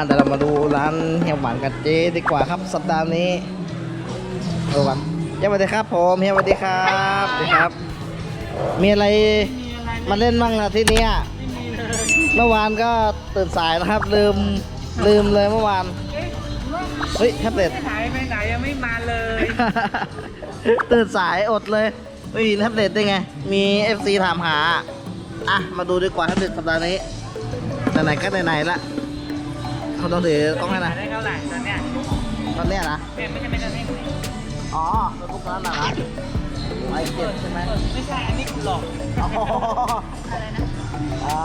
มาเดี๋ยวเรามาดูร้านเฮียหวานกับเจ๊ดีกว่าครับสัปดาห์นี้ดูกันเฮียสวัสดีครับผมเฮียสวัสดีครับสวัสดีครับ มีอะไรมาเล่นบ้างอะที่เนี้ยเมื่อวานก็ตื่นสายนะครับ ลืมลืมเลยเมื่อวานเฮ้ยแท็บเล็ตหายไปไหนยังไม่มาเลย ตื่นสายอดเลยไม่มีแท็บเล็ตได้ไง มี FC ถามหา อะ มาดูดีกว่าแท็บเล็ตสัปดาห์นี้ไหนๆก็ไหนๆละ เขาต้องถือกล้องให้นะได้เท่าไหร่ตอนเนี้ยตอนเนี้ยนะเนี่ยไม่ใช่เป็นตอนนี้อ๋อโน้ตบุ๊กนั้นนะนะไอเจ็ดใช่ไหมไม่ใช่อันนี้คุณหลอกอ๋ออ๋อ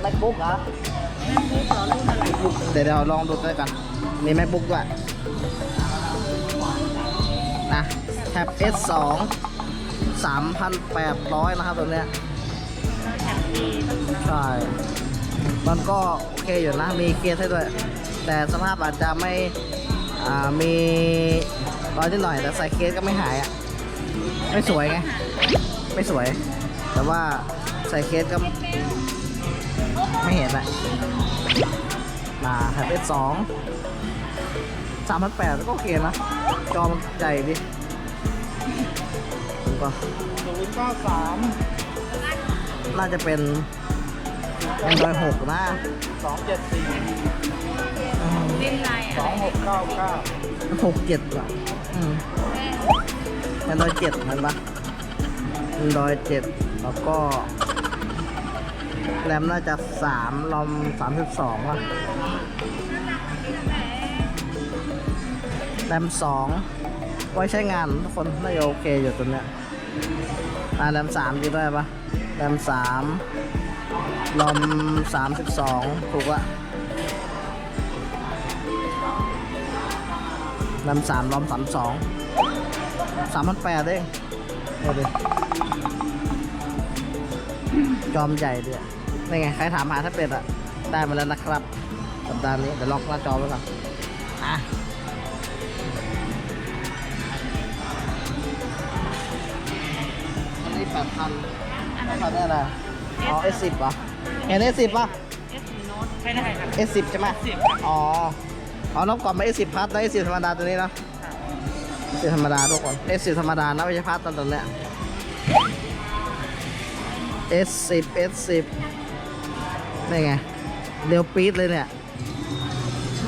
แม็กบุ๊กเหรอแม่บุ๊กเหรอรุ่นอะไรเดี๋ยวเราลองดูด้วยกัน มี MacBook ด้วยนะแท็บ S2 3,800 นะครับตัวเนี้ยแท็บดีใช่ มันก็โอเคอยู่นะ มีเคสให้ด้วย แต่สภาพอาจจะไม่อ่ามีรอยนิดหน่อยแต่ใส่เคสก็ไม่หายอะไม่สวยไงไม่สวย แต่ว่าใส่เคสก็ไม่เห็นอะมาแท็บ S2 3,800ก็โอเคนะจอมันใหญ่ดิดูก่อนศูนย์เก้าสามน่าจะเป็น Android 6นะสองเจ็ดสี่ เล่นไรสองหกเก้าเก้าหกเจ็ดว่ะอืม Android 7เห็นปะ Android 7แล้วก็ แรมน่าจะ3ลอม32ว่ะแรม2ไว้ใช้งานทุกคนน่าจะโอเคอยู่ตัวเนี้ยอ่าแรม3ดีด้วยปะแรม3ลอม32ถูกอะ แรม3ลอม32 3,800เองเอาดิจอมใหญ่ด้วยนี่ไง ใครถามหาแท็บเล็ตอะได้มาแล้วนะครับสัปดาห์นี้ เดี๋ยวล็อกหน้าจอไว้ก่อนอะอันนี้แปดพันอันนั้นได้อะไรอ๋อ S10 เหรอเห็น S10 ป่ะเอสโน้ตใช่ได้ครับ S10 ใช่ไหมสิบอ๋ ออ๋อน้องก่อนมา S10 พัทแล้ว S10 ธรรมดาตัวนี้เนาะ S10 ธรรมดาทุกคน S10 ธรรมดานะไม่ใช่พัทตอนเนี้ย S10 S10 นี่ไง เร็วปี๊ดเลยเนี่ย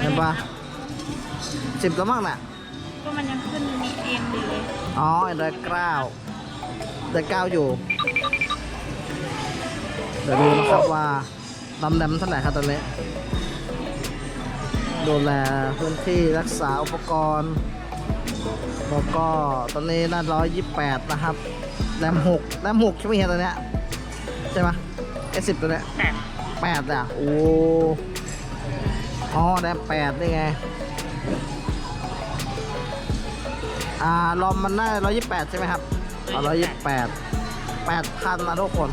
เห็นปะสิบแล้วมั้งน่ะ ก็มันยังขึ้นเอ็มอยู่เลย อ๋อ Android 9 Android 9อยู่ เดี๋ยวดูนะครับว่าดำดำเท่าไหร่ครับตอนนี้ ดูแลพื้นที่รักษาอุปกรณ์ แล้วก็ตอนนี้น่าร้อยยี่แปดนะครับแรมหกแรมหกใช่ไหมเฮียตัวเนี้ยใช่ไหม S10 ตัวเนี้ยแปดแปดอะโอ้อ๋อแรมแปดนี่ไง อ่ารอมมันน่าร้อยยี่แปดใช่ไหมครับร้อยยี่แปดแปดพันนะทุกคน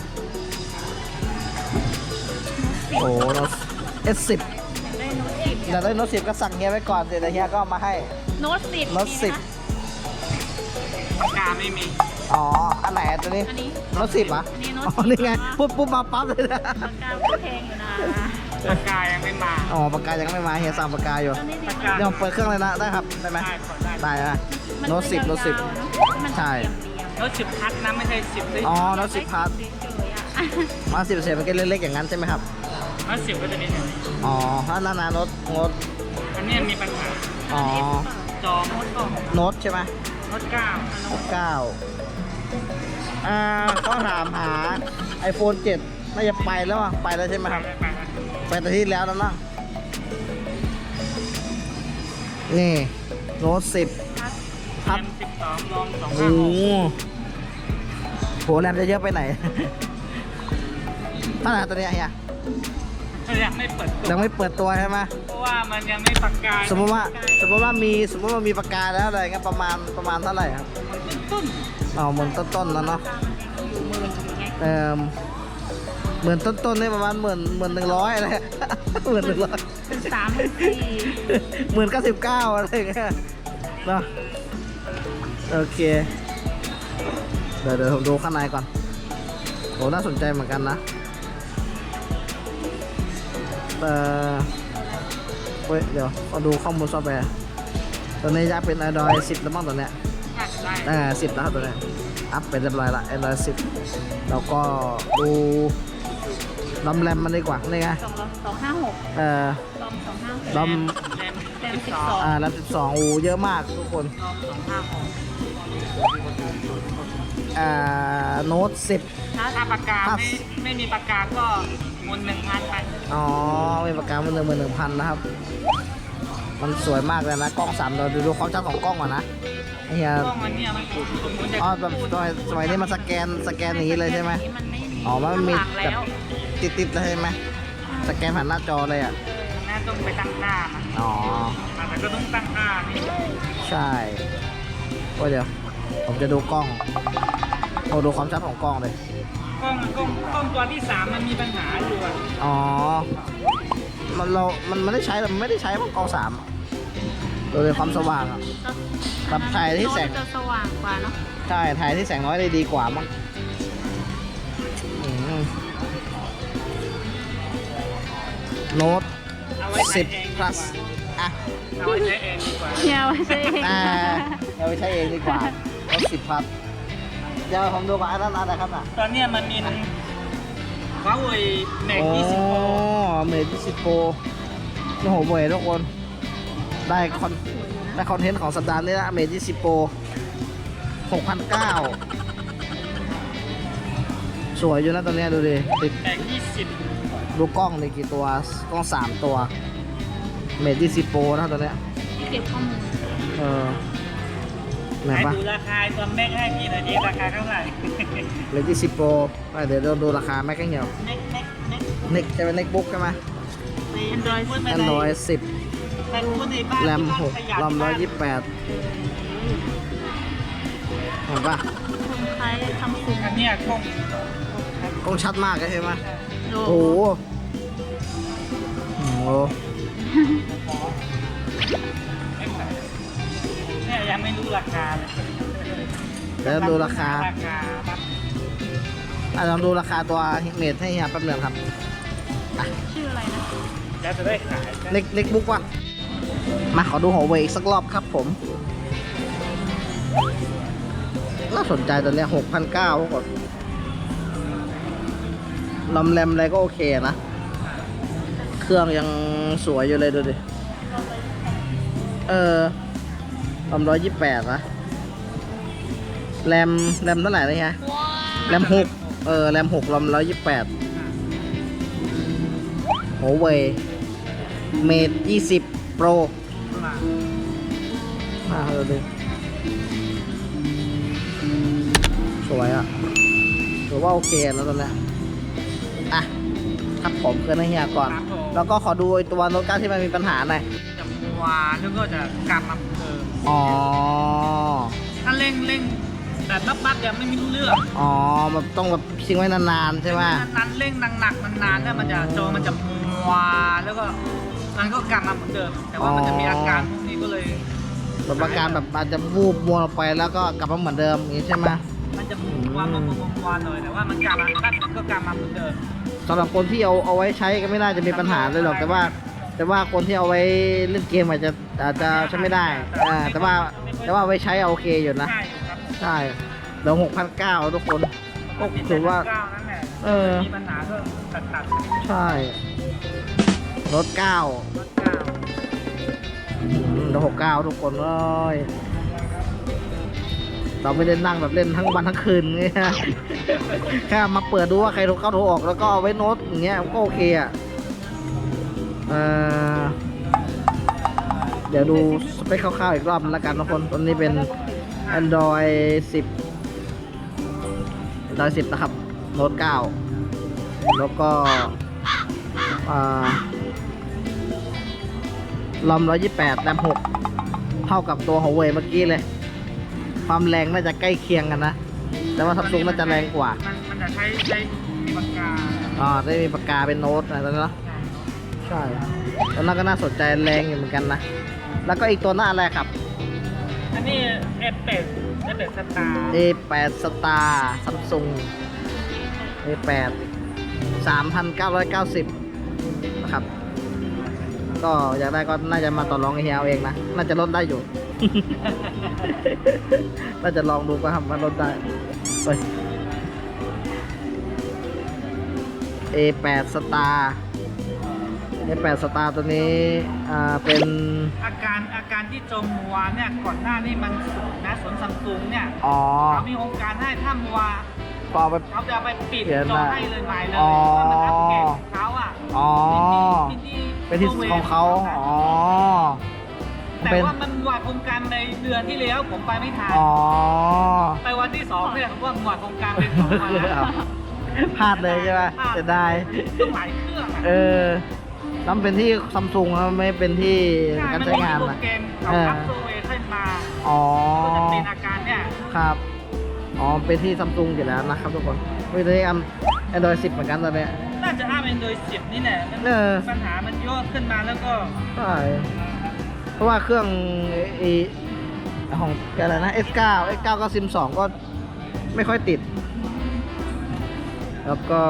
โอ้เรา S10 ได้โน้ตสิบ อยากได้โน้ตสิบก็สั่งเฮียไว้ก่อนเดี๋ยวเฮียก็เอามาให้โน้ตสิบโน้ตสิบปากกาไม่มี อ๋อ อันไหนตัวนี้อันนี้โน้ตสิบเหรอะอันนี้โน้ตอ๋อสิบนี่ไงปุ๊บปุ๊บมาปั๊บเลยนะปากกาก็แพงอยู่นะปากกายังไม่มาอ๋อปากกายังไม่มาเฮียสั่งปากกาอยู่ตอนนี้ปากเดี๋ยวกาเดี๋ยวเปิดเครื่องเลยนะได้ครับได้ไหมได้กดได้ได้นะมัโน้ตสิบโน้ตสิบ ยาวๆเนอะมันใช่เรียงๆโน้ตสิบพัดนะไม่ใช่สิบด้วยอ๋อโน้ตสิบพัทเฉยๆอะ มาสิบเศษมันก็เล็กๆอย่างนั้นใช่ไหมครับ โน้ตสิบก็จะนิดหนึ่งอ๋อถ้านานาโน้ตโน้ตอันเนี้ยมีปัญหาอ๋อจอโน้ตก็โน้ตใช่ไหมโน้ตเก้าโน้ตเก้าอ่าเขาถามหา iPhone 7 น่าจะไปแล้วอะไปแล้วใช่ไหมไปครับ ไปไปไปแต่ที่แล้วแล้วมั้งนี่โน้ตสิบแรพัดมสิบสองรอมสองโอ้ห้าโหหกโหแรมจะเยอะไปไหน เท่าไหร่ตัวเนี้ยเฮีย ยังไม่เปิดตัวยังไม่เปิดตัวใช่ไหมเพราะว่ามันยังไม่ปากกาสมมติว่าสมมติว่ามีสมมติว่ามีปากกาแล้วอะไรเงี้ยประมาณประมาณเท่าไหร่ครับต้นอ๋อหมื่นต้นๆแล้วเนาะอยู่หมื่นอย่างเงี้ยเอ่อหมื่นต้นๆนี่ประมาณหมื่นหมื่นหนึ่งร้อยอะไรหมื่นหนึ่งร้อยเป็นสามเป็นสี่หมื่นเก้าสิบเก้าอะไรเงี้ยเนาะโอเคเดี๋ยวเดี๋ยวผมดูข้างในก่อนโหน่าสนใจเหมือนกันนะ เอ่อเฮ้ยเดี๋ยวมาดูข้อมูลซอฟต์แวร์ตัวนี้จะเป็น Android 10แล้วมั้งตัวเนี้ยอะได้อ่า10แล้วครับตัวเนี้ยอัพเป็นเรียบร้อยละ Android 10แล้วก็ดูลำแรมมันดีกว่านี่ไงสองสองห้าหกเอ่อลอมสองห้าหกลแรมแรมสิบสองำอ่าลำ12โอ้เยอะมากทุกคนลอมสองห้าหกอ่าโน้ต10ถ้าปากกาไม่ไม่มีปากกาก็ หมุนหนึ่งพันไปอ๋อเป็นปากกามันหนึ่งหมื่นหนึ่งพันนะครับ มันสวยมากเลยนะ กล้องสามเราดูดูความชัดของกล้องก่อนนะไอ้เฮียกล้องมันเนี่ยมันถูกสมมติจะอ๋อแบบสมัยสมัยนี้มันสแกนสแกนอย่างนี้เลยใช่ไหมมันไม่มีอ๋อมันมีข้างหลังแบแล้บวติดติดๆเลยใช่ไหมสแกนผ่านหน้าจอเลยอะน่าต้องไปตั้งค่ามันอ๋อแต่ก็ต้องตั้งค่านี่ใช่โอ้ยเดี๋ยว ผมจะดูกล้องโอ้ดูความชัดของกล้องเลย กล้องกล้องกล้องตัวที่สามมันมีปัญหาอยู่อะอ๋อ มันเรา มันไม่ได้ใช้แต่มันไม่ได้ใช้มันกล้องสามอะดูเลยความสว่างอะแบบถ่ายที่แสงโน้ตจะสว่างกว่าเนาะใช่ ถ่ายที่แสงน้อยได้ดีกว่ามั้งอืมโน้ตเอาไว้ใช้เอง10 ดีกว่า plus อะ เอาไว้ใช้เองดีกว่าเฮียไว้ใช้เองอ่าเราไปใช้เองดีกว่าโน้ต10 plus เดี๋ยวผมดูก่อนอันนั้นอะไรครับน่ะตอนเนี้ยมันมีเขาเวยเน็กโอ้ยี่สิบโปรเมดยี่สิบโปรโอ้โหเวยทุกคน ได้คอนได้คอนเทนต์ของสัปดาห์นี้ละเมดยี่สิบโปรหกพันเก้าสวยอยู่นะตัวเนี้ยดูดิติดเน็กยี่สิบดูกล้องในกี่ตัว กล้องสามตัว เมดยี่สิบโปรนะตัวเนี้ย ที่เก็บข้อมูล เออ ไหนให้ปะดูราคาตัวแม็กให้พี่หน่อยดิราคาเท่าไหร่เมดยี่สิบโปรเดี๋ยวเราดูราคาแม็กกันเหี่ยวเน็กเน็กเน็กเน็กจะเป็นเน็กบุ๊กใช่ไหมแอนดรอยพูดไปแอนเลดรอยยสิบแต่พูดในบ้านแรมที่หบ้านกขยันรอมร้อยบ้านยี่สิบแปดเห็นปะคนคล้ายทำซุ้มอันเนี้ยคงกล้องชัดมากเลยใช่ไหมโอ้โอ้โหโอ้โหเนี่ ยยังไม่รู้ราคาเลยเดี๋ยวดูราคาราคาครับอะลองดูราคาตัวเมดให้เฮียแป๊บเดียวครับชื่ออะไรนะแล้วจะได้ขายเล็กเล็กบุ๊กว่ะมาขอดูหัวเว่ยอีกสักรอบครับผมน่าสนใจตัวเนี้ยหกพันเก้าก่อนลำแรมอะไรก็โอเคนะ เครื่องยังสวยอยู่เลยดูดิ เออ ลำร้อยยี่แปดนะแรมแรมเท่าไหร่นะเฮียแรมหกเออแรมหกลำร้อยยี่แปดหัวเว่ยเมดยี่สิบโปรมาดูดิสวยอะถือว่าโอเคนะตอนเนี้ยอะครับผมเกินให้เฮียก่อนครับผมแล้วก็ขอดูไอ้ตัวโน้ตเก้าที่มันมีปัญหาหน่อยจะมัวแล้วก็จะกลับมาเหมื อนเดิมอ๋อ ถ้าเร่งเร่งแต่ปั๊บปั๊บๆเดี๋ยวไม่มีรู้เรื่องอ๋อแบบต้องแบบทิ้งไว้นานๆใช่ไหมนั้นๆเร่งหนักๆนานๆแล้วมันจะจอมันจะมัวแล้วก็มันก็กลับมาเหมือนเดิม แต่ว่ามันจะมีอาการพวกนี้ก็เลยแบบอาการแบบอาจจะวูบมัวลงไปแล้วก็กลับมาเหมือนเดิมอย่างนี้ใช่ไหมมันจะมัวมัวมัวมัวหน่อยแต่ว่ามันกลับมาแป๊บนึงก็กลับมาเหมือนเดิมสำหรับคนที่เอาเอาไว้ใช้ก็ไม่น่าจะมีปัญหาเลยหรอกแต่ว่า แต่ว่าคนที่เอาไว้เล่นเกมอาจจะอาจจะใช้ไม่ได้อ่าแต่ว่าแต่ว่าเอาไว้ใช้เอาโอเคอยู่นะ ใช่อยู่ครับใช่เดี๋ยวหกพันเก้าทุกคนก็ถือว่า เก้านั่นแหละเออ มีปัญหาก็ตัดตัดใช่รถเก้า รถเก้าเดี๋ยวหกเก้าทุกคนเลยเราไม่ได้นั่งแบบเล่นทั้งวันทั้งคืนเงี้ย แค่มาเปิดดูว่าใครโทรเข้าโทรออกแล้วก็เอาไว้โน้ตอย่างเงี้ยก็โอเคอะ เออเดี๋ยวดูสเปคคร่าวๆอีกรอบนึงแล้วกันทุกคนตัวนี้เป็น Android 10 Android 10 นะครับโน้ต9แล้วก็อ่าลอม128แรม6 เท่ากับตัว Huawei เมื่อกี้เลย ความแรงน่าจะใกล้เคียงกันนะ แต่ว่าซัมซุงน่าจะแรงกว่า มันมันจะใช้ใช้ปากกาอ่าได้มีปากกาเป็นโน้ตอะไรตอนนั้นนะ ใช่แล้วนั่นก็น่าสนใจแรงอยู่เหมือนกันนะ แล้วก็อีกตัวหน้าอะไรครับ อันนี้เอฟเป็ดเอฟเป็ดสตาร์ A8 Star Samsung A8 3,990นะครับ ก็อยากได้ก็น่าจะมาต่อรองกับเฮียเอาเองนะ น่าจะลดได้อยู่ น่าจะลองดูก็ครับว่าลดได้เฮ้ย A8 Star A8 Star ตัวนี้อ่าเป็นอาการอาการที่จมมัวเนี่ยก่อนหน้านี่มันสูงนะสวนซัมซุงเนี่ยอ๋อเขามีโครงการให้ถ้ามัวก็เอาไป เขาจะไปปิดเปลี่ยนจอได้ให้เลยใหม่เลยอ๋อเพราะมันอัปเกรดของเขาอะอ๋อ เป็นที่เป็นที่ของเขาอ๋อ แต่เป็นว่ามันหมดโครงการในเดือนที่แล้วผมไปไม่ทันอ๋อไปวันที่สองเนี่ยผมว่าหมดโครงการเป็นสองวันแล้วพลาดเลยใช่ไหมพลาดจะได้ ต้องหลายเครื่องอะ เออ แล้วมันเป็นที่ซัมซุงนะไม่เป็นที่ใช่การมันใช้มีงานโปรนะแกรมเขาเออ อัพโซเวขึ้นมาอ๋อ ก็จะเป็นอาการเนี่ยครับ อ๋อ เป็นที่ซัมซุงอยู่แล้วนะครับทุกคนไม่ได้อันแอนดรอยสิบเหมือนกันตอนเนี้ย น่าจะอ้างเป็นโดยสิบนี่แหละมันเออ ปัญหามันเยอะขึ้นมาแล้วก็ใช่เพราะว่าเครื่องไอของอะไรนะ S9 S9 ก็ซิม2ก็ไม่ค่อยติด แล้วก็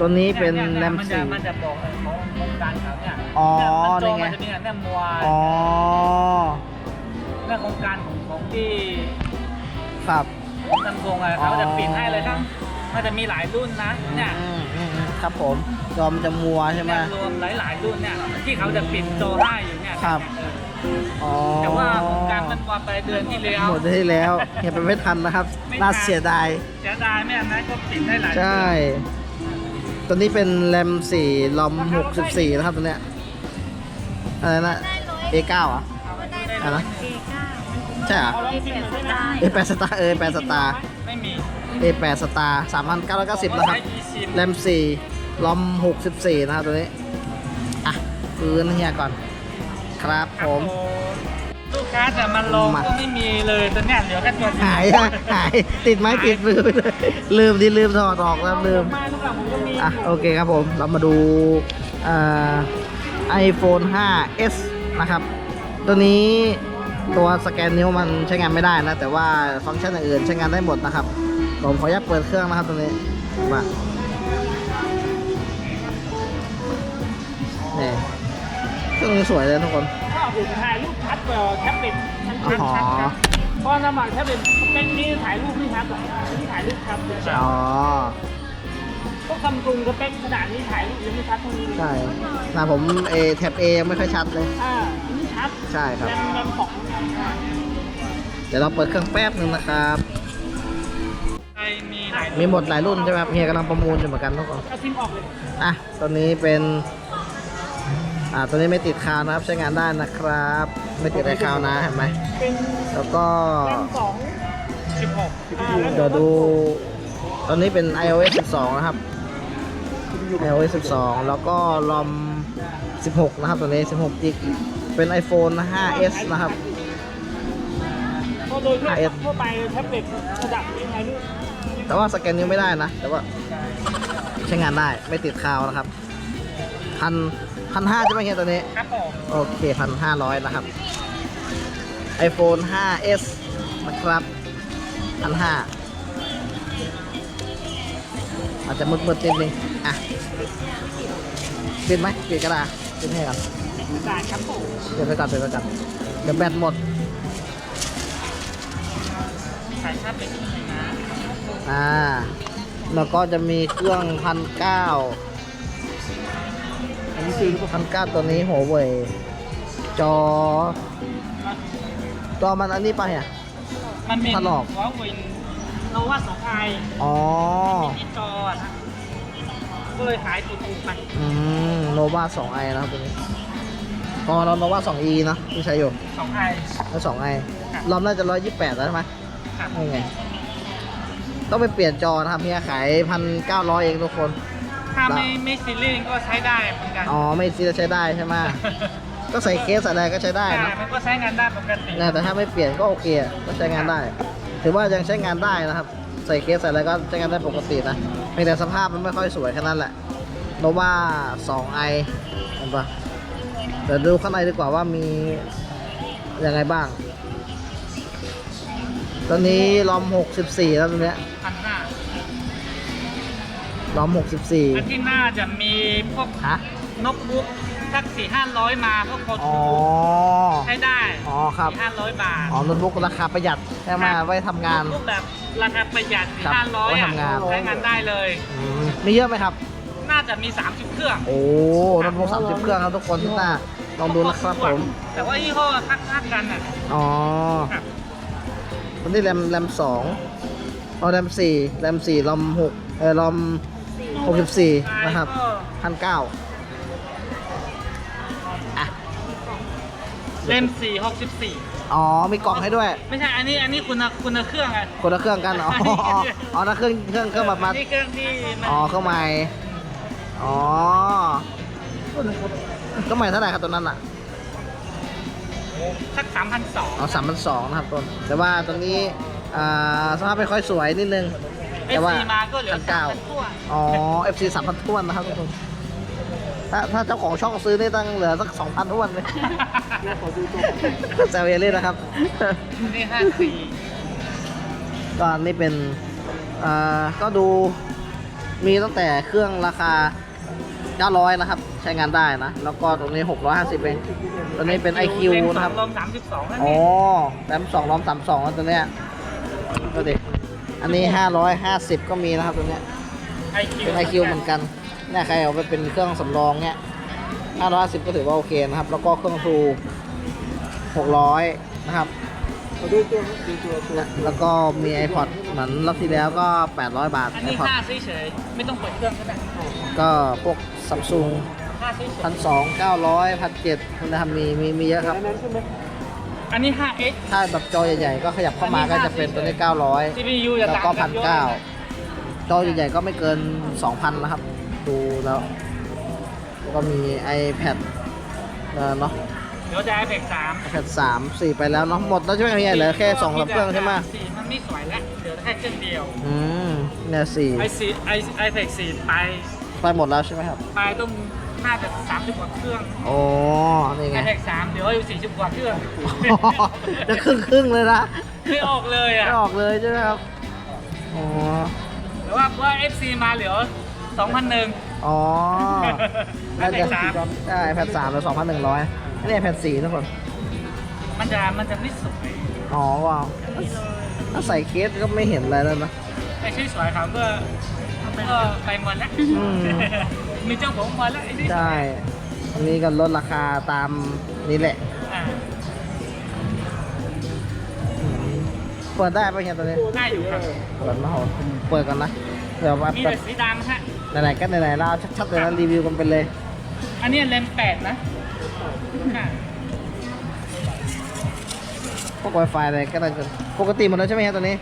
ตัวนี้เป็นยยแรมมันจะสี่มันจะบอกเลยของโครงการเขาเนี่ยอ๋อเนี่ยมันจอนี่ไงมันจะมีอันเนี่ยมัวอ๋อเนี่ยโครงการของของที่ครับซัมซุงอะเขาจะปิดให้เลยทั้งมันจะมีหลายรุ่นนะเนี่ยอืมอืมอืมครับผมจอมนจะมัวใช่ไหมเนี่ยรวมหลายๆรุ่นเนี่ยที่เขาจะปิดจอให้อยู่เนี่ยครับอ๋อแต่ว่าโครงการมันวางไปเดือนที่แล้วหมดที่แล้วยังไปไม่ทันนะครับไม่ทันน่าเสียดายเสียดายไม่อันนั้นก็ปิดได้หลายใช่ ตัวนี้เป็นแรมสี่ลอมหกสิบสี่นะครับตัวเนี้ยอะไรนะ A9 อะอะไรนะ A9 ใช่เหรอเอาลองชิมหน่อยได้ไหม A8 Star เออ A8 Star ไม่มี A8 Star 3,990 นะครับ แรมสี่ลอมหกสิบสี่นะครับตัวนี้ อะคืนเฮียก่อน ครับผม ลูกค้าจะมาลองมาก็ไม่มีเลยตอนเนี้ยเหลือแค่ตัวเดีวหายอะหายติดไหมติดมือไปเลยลืมดิลืมถอดออกแล้วลืม มาทุกอย่างผมก็มีอะ โอเคครับผม เรามาดูไอโฟน 5s นะครับ ตัวนี้ตัวสแกนนิ้วมันใช้งานไม่ได้นะ แต่ว่าฟังก์ชันอื่นๆใช้งานได้หมดนะครับ ผมขออนุญาตเปิดเครื่องนะครับตัวนี้มาเนี่ยเครื่องนี้สวยเลยทุกคน ก็ผมถ่ายรูปชัดกว่าแท็บเล็ตชัดอ๋อชัดครับเพราะน้ำมันแท็บเล็ตเป็นนี่ถ่ายรูปไม่ชัดหรอกนี่ถ่ายรูปชัดเลยอ๋อพวกซัมซุงสเปคขนาดนี้ถ่ายรูปยังไม่ชัดเท่านี้เลยใช่นะผมเอแท็บเอยังไม่ค่อยชัดเลยอ่าอันนี้ชัดใช่ครับแรมแรมสองเดี๋ยวเราเปิดเครื่องแป๊บนึงนะครับใช่มีหลายมีหมดหลายรุ่นใช่ไหมครับเฮียกำลังประมูลอยู่เหมือนกันทุกคนเอาซิมออกเลยอะตัวนี้เป็น อ่าตัวนี้ไม่ติดคาวนะครับใช้งานได้นะครับ ไม่ติดอะไรคาวนะเห็นไหมเป็นแล้วก็แรมสองสิบหกอ่าแล้วเดี๋ยวดูตอนนี้เป็น iOS 12 นะครับ iOS 12 แล้วก็รอม 16 นะครับ ตัวนี้ 16กิกเป็น iPhone 5s นะครับเพราะโดยทั่ว 5S ทั่วไปแท็บเล็ตระดับนี้ไงลูกแต่ว่าสแกนนิ้วไม่ได้นะ แต่ว่าใช้งานได้ไม่ติดคาวนะครับพัน พันห้าใช่ไหมเฮียตัวนี้ ครับผมโอเคพันห้าร้อยนะครับ iPhone 5s นะครับพันห้าอาจจะมืดๆนิดนึงอะปิดไหมปิดกระดาษปิดให้ก่อนได้ครับผมปิดไปก่อนปิดไปก่อนเดี๋ยวแบตหมดถ่ายภาพเป็นยังไงนะอ่า แล้วก็จะมีเครื่องพันเก้า อันนี้คือพันเก้าตัวนี้หัวเว่ยจอ จอมันอันนี้ไปอะ มันมีถลอก หัววินโนวาสองไออ๋อ ที่จอนะก็เลยขายถูกๆไปอืมโนวาสองไอนะครับตัวนี้พอเราโนวาสองอีนะที่ใช้อยู่สองไอ แล้วสองไอรอมน่าจะร้อยยี่แปดแล้วใช่ไหมครับนี่ไง ต้องไปเปลี่ยนจอนะครับเฮียขายพันเก้าร้อยเองทุกคน ถ้าไม่ไม่ซีรีส์ก็ใช้ได้เหมือนกันอ๋อไม่ซีจะใช้ได้ใช่ไหมก็ใส่เคสอะไรก็ใช้ได้ใช่นะมันก็ใช้งานได้ปกตินะแต่ถ้าไม่เปลี่ยนก็โอเคอะก็ใช้งานได้ ถือว่ายังใช้งานได้นะครับ ใส่เคสใส่อะไรก็ใช้งานได้ปกตินะเพียงแต่สภาพมันไม่ค่อยสวยแค่นั้นแหละโนวาสองไอเห็นปะเดี๋ยวดูข้างในดีกว่าว่ามียังไงบ้าง ตอนนี้ลอม 64 แล้วตัวเนี้ยพันห้า ลอมและ64 ที่หน้าจะมีพวกฮะโน้ตบุ๊กสักสี่ห้าร้อยมาก็พออ๋อใช้ได้อ๋อครับ สี่ห้าร้อยบาทอ๋อโน้ตบุ๊กราคาประหยัดใช่ไหมไว้ทำงานโน้ตบุ๊กแบบราคาประหยัดสี่ครับห้าร้อยไว้อะทำงาน ใช้งานได้เลย อืมมีเยอะไหมครับ น่าจะมี 30 เครื่องโอ้โน้ตบุ๊กสามสิบเครื่องครับทุกคนที่หน้าลองดูนะครับผม แต่ว่ายี่ห้อคักๆกันอะอ๋อ ครับตัวนี้แรมแรมสองเอาแรมสี่แรมสี่ลอมหกเออลอม หกสิบสี่นะครับก็พันเก้าอะเล่มสี่หกสิบสี่อ๋อ มีกล่องให้ด้วย ไม่ใช่ อันนี้ อันนี้คุณนะคุณนะเครื่องอะคนละเครื่องกันอ๋ออ๋อ อ๋อนะเครื่อง เครื่อง เครื่องแบบมานี่เครื่องที่มันอ๋อ เครื่องใหม่ อ๋อเครื่องใหม่เท่าไหร่ครับตัวนั้นอะ สักสามพันสองอ๋อสามพันสองนะครับต้น แต่ว่าตัวนี้ อ่า สภาพไม่ค่อยสวยนิดนึงเอ แต่ฟว่าซีมาก็เหลือพันสาเก้ามพันทั่วอ๋อ FC สามพันท้วนนะครับทุกคนถ้าถ้าเจ้าของช่องซื้อนี่ตั้งเหลือสักสองพันท้วนเลยแซวเยลลี่นะครับ นี่ห้าสี่ก็นี่เป็นอ่าก็ดูมีตั้งแต่เครื่องราคา 900 นะครับ ใช้งานได้นะ แล้วก็ตรงนี้ 650เองตัวนี้เป็น IQ นะครับรวมสามสิบสองแล้วอ๋อนี่แรมสองล้อมสามสองแล้วตัวเนี้ยก็ดิ อันนี้ 550 ก็มีนะครับตัวเนี้ยไอคิวเป็น IQ เหมือนกันเนี่ยใครเอาไปเป็นเครื่องสำรองเนี่ย550 ก็ถือว่าโอเคนะครับ แล้วก็เครื่องทู600 นะครับ ดูตัวดูตัวแล้วก็มี iPod เหมือนรอบที่แล้วก็ 800 บาท อันนี้ iPod ห้าเฉยๆไม่ต้องเปิดเครื่องก็ได้ก็พวกซัมซุงห้าเฉยพันสองเก้าร้อยพันเจ็ดนะครับมีมีมีเยอะครับๆ อันนี้ 5x ถ้าแบบจอใหญ่ๆก็ขยับเข้ามาก็จะเป็นตัวนี้900 CPU จะแล้วต่างก็กัพันนเยอะเก้าเลยจอใหญ่ๆก็ไม่เกิน 2,000นะครับ ดูแล้วแล้วก็มี iPad เออเนาะ เดี๋ยวจะ iPad 3 iPad 3 4 ไปแล้วเนาะหมดแล้วใช่ไหมพี่ใหญ่เหลือแค่2องสามเครื่องใช่ไหมสี่มันไม่สวยแล้วเหลือแค่เครื่องเดียวอืมเนี่ยสี่ไอซีไอไอแพดสี่ไปไปหมดแล้วใช่ไหมครับ ไปต้อง น่าจะสามสิบกว่าเครื่องโอ้นี่ไอไงแพดสามเดี๋ยวอยู่สี่สิบกว่าเครื่องจะครึ่งครึ่งๆเลยนะไม่ออกเลยอะไม่ออกเลยใช่ไหมครับ อ๋อแต่ว่าว่า FC มาเหลือสองพันหนึ่ง อ๋อไอแพดสาม ใช่ iPad 3แล้ว2,100อันนี้ iPad 4ทุกคน มันจะมันจะไม่สวยอ๋อว้าวถ้าใส่เคสก็ไม่เห็นอะไรแล้วนะ ไอชื่อสวยเขาก็ก็ไปหมดแล้วอืม มีเจ้าของหมดแล้วไอที่สวยใช่อันนี้ก็ลดราคาตามนี้แหละ อ่าเปิดได้ปะเนี่ยตอนนี้ ได้อยู่ครับเปิดมาโหเปิดก่อนนะ เดี๋ยวมามีแบแต่บสีดำฮะ ไหนๆก็ไหนๆแล้วเอาชัดๆเลยนะรีวิวกันไปเลย อันนี้เลนส์แปดนะอ่าพวก Wi-Fi อะไรก็ได้จนปกติหมดแล้วใช่ไหมครับตอนนี้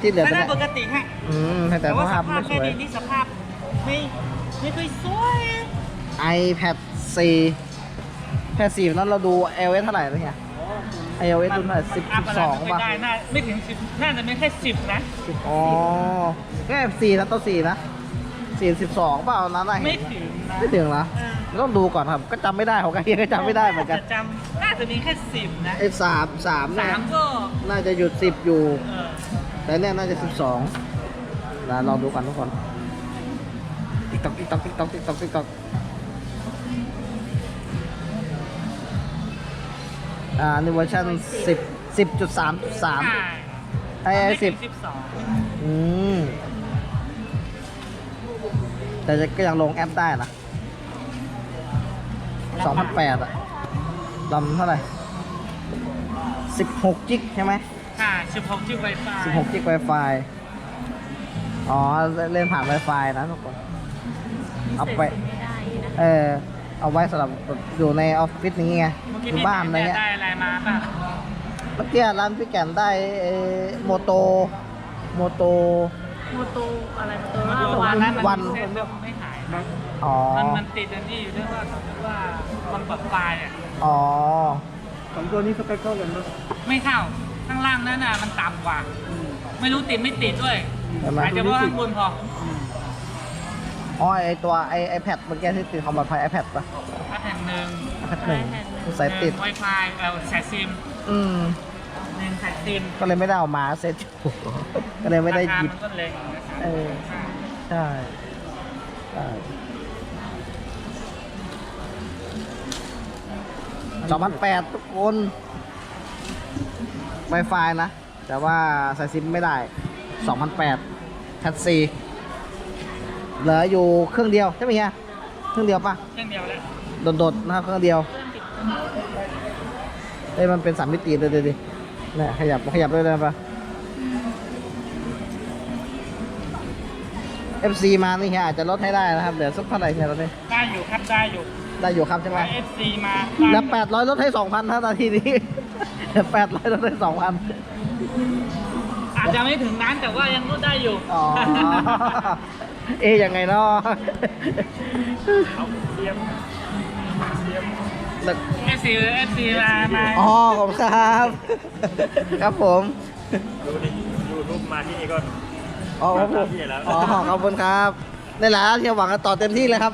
ที่เหลือไม่ตัวได้เนี้ยปกติฮะอืมแต่แต่สว่าสภาพภาไม่พสแค่วย นี้นี่สภาพไม่ไม่ค่อยสวย iPad 4 iPad 4นั้นเราดู iOS เท่าไหร่แล้วเนี่ย iOS ดูเท่าไหร่10อัพอะไร12ไม่ป่ะได้น่าไม่ถึงสิบน่าจะไม่แค่สิบนะ อ๋อก็4นะตัว4นะ4 12เปล่านั้นได้ไม่ถึงนะไม่ถึงเหรอเออต้องดูก่อนครับ ก็จำไม่ได้ของกันเองก็จำไม่ได้เหมือนกันจะจำน่าจะมีแค่สิบนะไอ้สามสามเนี่สายมก็น่าจะหยุดสิบอยู่ เออ แต่เนี่ยน่าจะสิบสองนะลองดูกันทุกคนติ๊กต๊อกติ๊กต๊อกติ๊กต๊อกติ๊กต๊อกติ๊กต๊อกอ่านี่เวอร์ชันสิบสิบจุดสามจุดสามใช่ไอ้ไอ้สิบสิบสองอืมแต่จะก็ยังลงแอปได้นะสองพันแปดอะลำเท่าไหร่สิบหกจิกใช่ไหม ค่ะสิบหกจิกไวไฟสิบหกจิก Wi-Fi อ๋อ เล่นผ่าน Wi-Fi นะทุกคนเอาไป ไม่ได้นะเออ เอาไว้สำหรับอยู่ในออฟฟิศนี้ไงเมื่อกี้อยู่พี่บ้านอะไรเงี้ย ได้อะไรมาป่ะเมื่อกี้ร้านพี่แก่นได้เอ่อโมโต โมโต โมโตอะไรโมโตเมื่อว่ากี้วัวันนนั้นมันวันมีเส้นเรื่องไม่หายนะอ๋อ มันมันติดอันนี้อยู่ด้วยว่าสมมติว่ามันปลดไฟล์อะอ๋อ สองตัวนี้สเปคเท่ากันปะไม่เข้า ข้างล่างนั้นน่ะมันต่ำกว่า ไม่รู้ติดไม่ติดด้วยเห็นไหมอาจจะว่าข้างบนพอ อ๋อไอตัวไอไอแพดเมื่อกี้ที่ติดความปลอดภัย iPad ปะถ้าแผ่นหนึ่ง iPad หนึ่งสายติด ไวไฟเออสายซิมอืม หนึ่งสายซิมก็เลยไม่ได้เอามาเซ็ตก็เลยไม่ได้หยิบ ราคามันก็เลยนะครับเออ ใช่ใช่2008ทุกคนไวไฟนะ แต่ว่าใส่ซิมไม่ได้2008แพทซีเหลืออยู่เครื่องเดียวใช่ไหมเฮียเครื่องเดียวปะเครื่องเดียวแล้วโดดๆนะครับเครื่องเดียวเอ้ยมันเป็นสามมิติเลยดิดิเนี่ยขยับขยับด้วยได้ปะ FC มานี่เฮียอาจจะลดให้ได้นะครับเดี๋ยวสักเท่าไหร่เนี่ยตอนนี้ได้อยู่ครับได้อยู่ได้อยู่ครับใช่ไหมเอฟซีมาแล้วแปดร้อยลดให้สองพันถ้านาทีนี้ แปดร้อยลดให้สองพันอาจจะไม่ถึงนั้นแต่ว่ายังลดได้อยู่อ๋อ เอ๊ยยังไงเนาะเทียมแล้วเอฟซีเอฟซีมามาอ๋อขอบคุณครับ ครับผมดูดิยูทูบมาที่นี่ก็อ๋อครับผมพี่แล้วอ๋อขอบคุณครับนี่แหละที่หวังกันต่อเต็มที่เลยครับ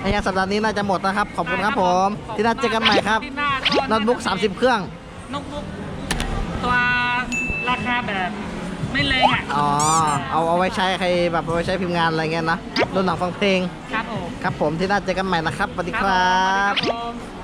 ไอ้ยังสัปดาห์นี้น่าจะหมดนะครับ ขอบคุณครับผม ที่น่าเจอกันใหม่ครับที่หน้า โน้ตบุ๊ก30 เครื่อง โน้ตบุ๊กตัวราคาแบบไม่แรงอะ อ๋อ เอาเอาไว้ใช้ใครแบบเอาไว้ใช้พิมพ์งานอะไรเงี้ยนะดูหนังฟังเพลง ครับผม ครับผมที่น่าเจอกันใหม่นะครับสวัสดีครับผมสวัสดีครับผม